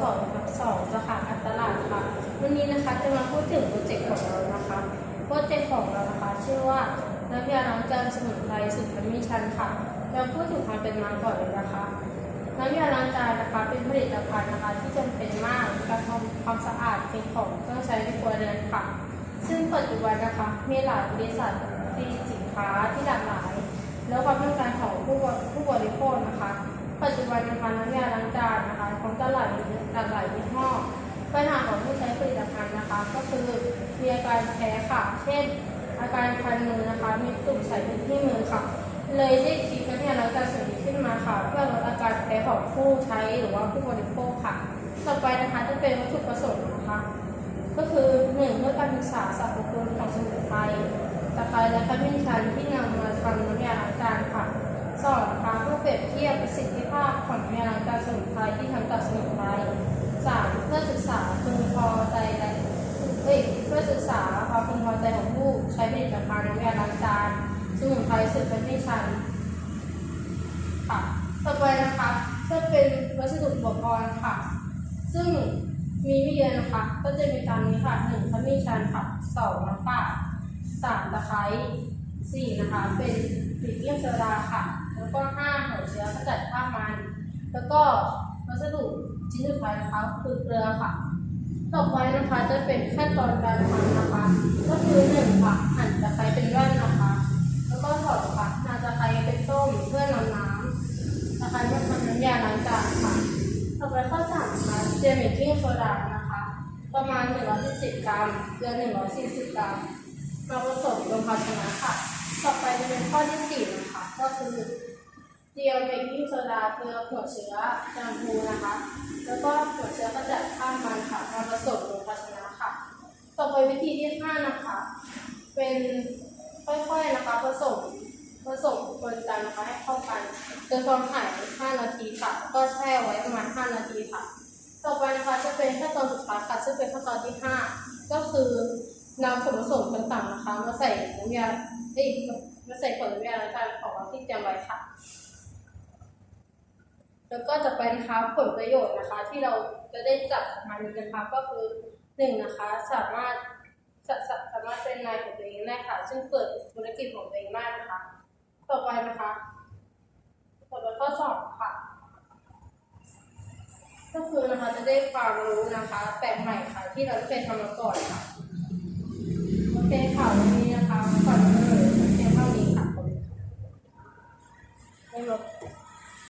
สองทับสองสาขาการตลาดค่ะ วันนี้นะคะจะมาพูดถึงโปรเจกต์ของเรานะคะ โปรเจกต์ของเรานะคะชื่อว่าน้ำยาล้างจานสมุนไพรสุดขมิ้นชันค่ะเราพูดถึงความเป็นมาก่อนเลยนะคะน้ำยาล้างจานนะคะเป็นผลิตภัณฑ์นะคะที่จำเป็นมากการทำความสะอาดเป็นของเครื่องใช้ในครัวเรือนค่ะ ซึ่งปัจจุบันนะคะมีหลายบริษัทผลิตสินค้าที่หลากหลาย แล้วความต้องการของผู้บริผู้บริโภคนะคะ ปัจจุบันนะคะน้ำยาล้างจานนะคะ ของตลาดมีหลากหลายยี่ห้อปัญหาของผู้ใช้ผลิตภัณฑ์นะคะ ก็คือมีอาการแพ้ค่ะ เช่น อาการคันมือนะคะ มีตุ่มใสที่มือค่ะ เลยได้คิดน้ำยาล้าจานส่วนนี้ขึ้นมาค่ะ เพื่อลดอาการแพ้ของผู้ใช้หรือว่าผู้บริโภคค่ะ ต่อไปนะคะจะเป็นวัตถุประสงค์นะคะ ก็คือหนึ่งเพื่อการศึกษาสรรพคุณของสมุนไพรตะไคร้และขมิ้นชันที่นำมาทำน้ำยาล้างจานค่ะสองนะคะเพื่อเปรียบเทียบประสิทธิภาพของ กษาความพึงพอใจของผู้ใช้ผลิตภัณฑ์น้ำยาล้างจานสมุนไพรสืบขมิ้นชันค่ะต่อไปนะคะจะเป็นวัสดุอุปกรณ์ค่ะ ซึ่งมีไม่เยอะนะคะ ก็จะมีตามนี้ค่ะหนึ่งขมิ้นชันค่ะสองน้ำปลาสามตะไคร้สี่นะคะ เป็นบิเกี้ยงโซดาค่ะ แล้วก็ห้าหัวเชื้อขจัดคราบมัน แล้วก็วัสดุชิ้นสุดท้ายนะคะคือเกลือค่ะ ต่อไปนะคะจะเป็นขั้นตอนการทำนะคะ ก็คือหนึ่งค่ะหั่นตะไคร้เป็นแว่นนะคะ แล้วก็สองค่ะนำตะไคร้เป็นต้มเพื่อนำน้ำตะไคร้มาทำน้ำยาล้างจานค่ะ ต่อไปข้อสามนะคะเจลเมกกิ้งโซดานะคะ ประมาณ140กรัมเกลือ140กรัมมาผสมลงภาชนะค่ะ ต่อไปจะเป็นข้อที่สี่นะคะ ก็คือเจลเมกกิ้งโซดาเกลือหัวเชื้อแชมพูนะคะ แล้วก็หัวเชื้อกระจัดข้ามมันค่ะมาผสมลงภาชนะค่ะ ต่อไปวิธีที่ห้านะคะ เป็นค่อยๆนะคะผสมผสมบนกันนะคะให้เข้ากันจนความหาย5นาทีค่ะ ก็แช่ไว้ประมาณ5นาทีค่ะ ต่อไปนะคะจะเป็นขั้นตอนสุดท้ายค่ะซึ่งเป็นขั้นตอนที่ 5 ก็คือนำส่วนผสมต่างๆนะคะ มาใส่น้ำยาเอ้ยมาใส่ขวดน้ำยาล้างจานของเราที่เตรียมไว้ค่ะ แล้วก็จะไปนะคะผลประโยชน์นะคะ ที่เราจะได้จับมานี้นะคะก็คือ หนึ่งนะคะสามารถสาสาสามารถเป็นนายของตัวเองได้ค่ะ ซึ่งเปิดธุรกิจของตัวเองได้นะคะ ต่อไปนะคะต่อไปข้อสอบค่ะ ก็คือนะคะจะได้ความรู้นะคะแปลกใหม่ค่ะ ที่เราไม่เคยทำมาก่อนค่ะโอเคค่ะวันนี้นะคะ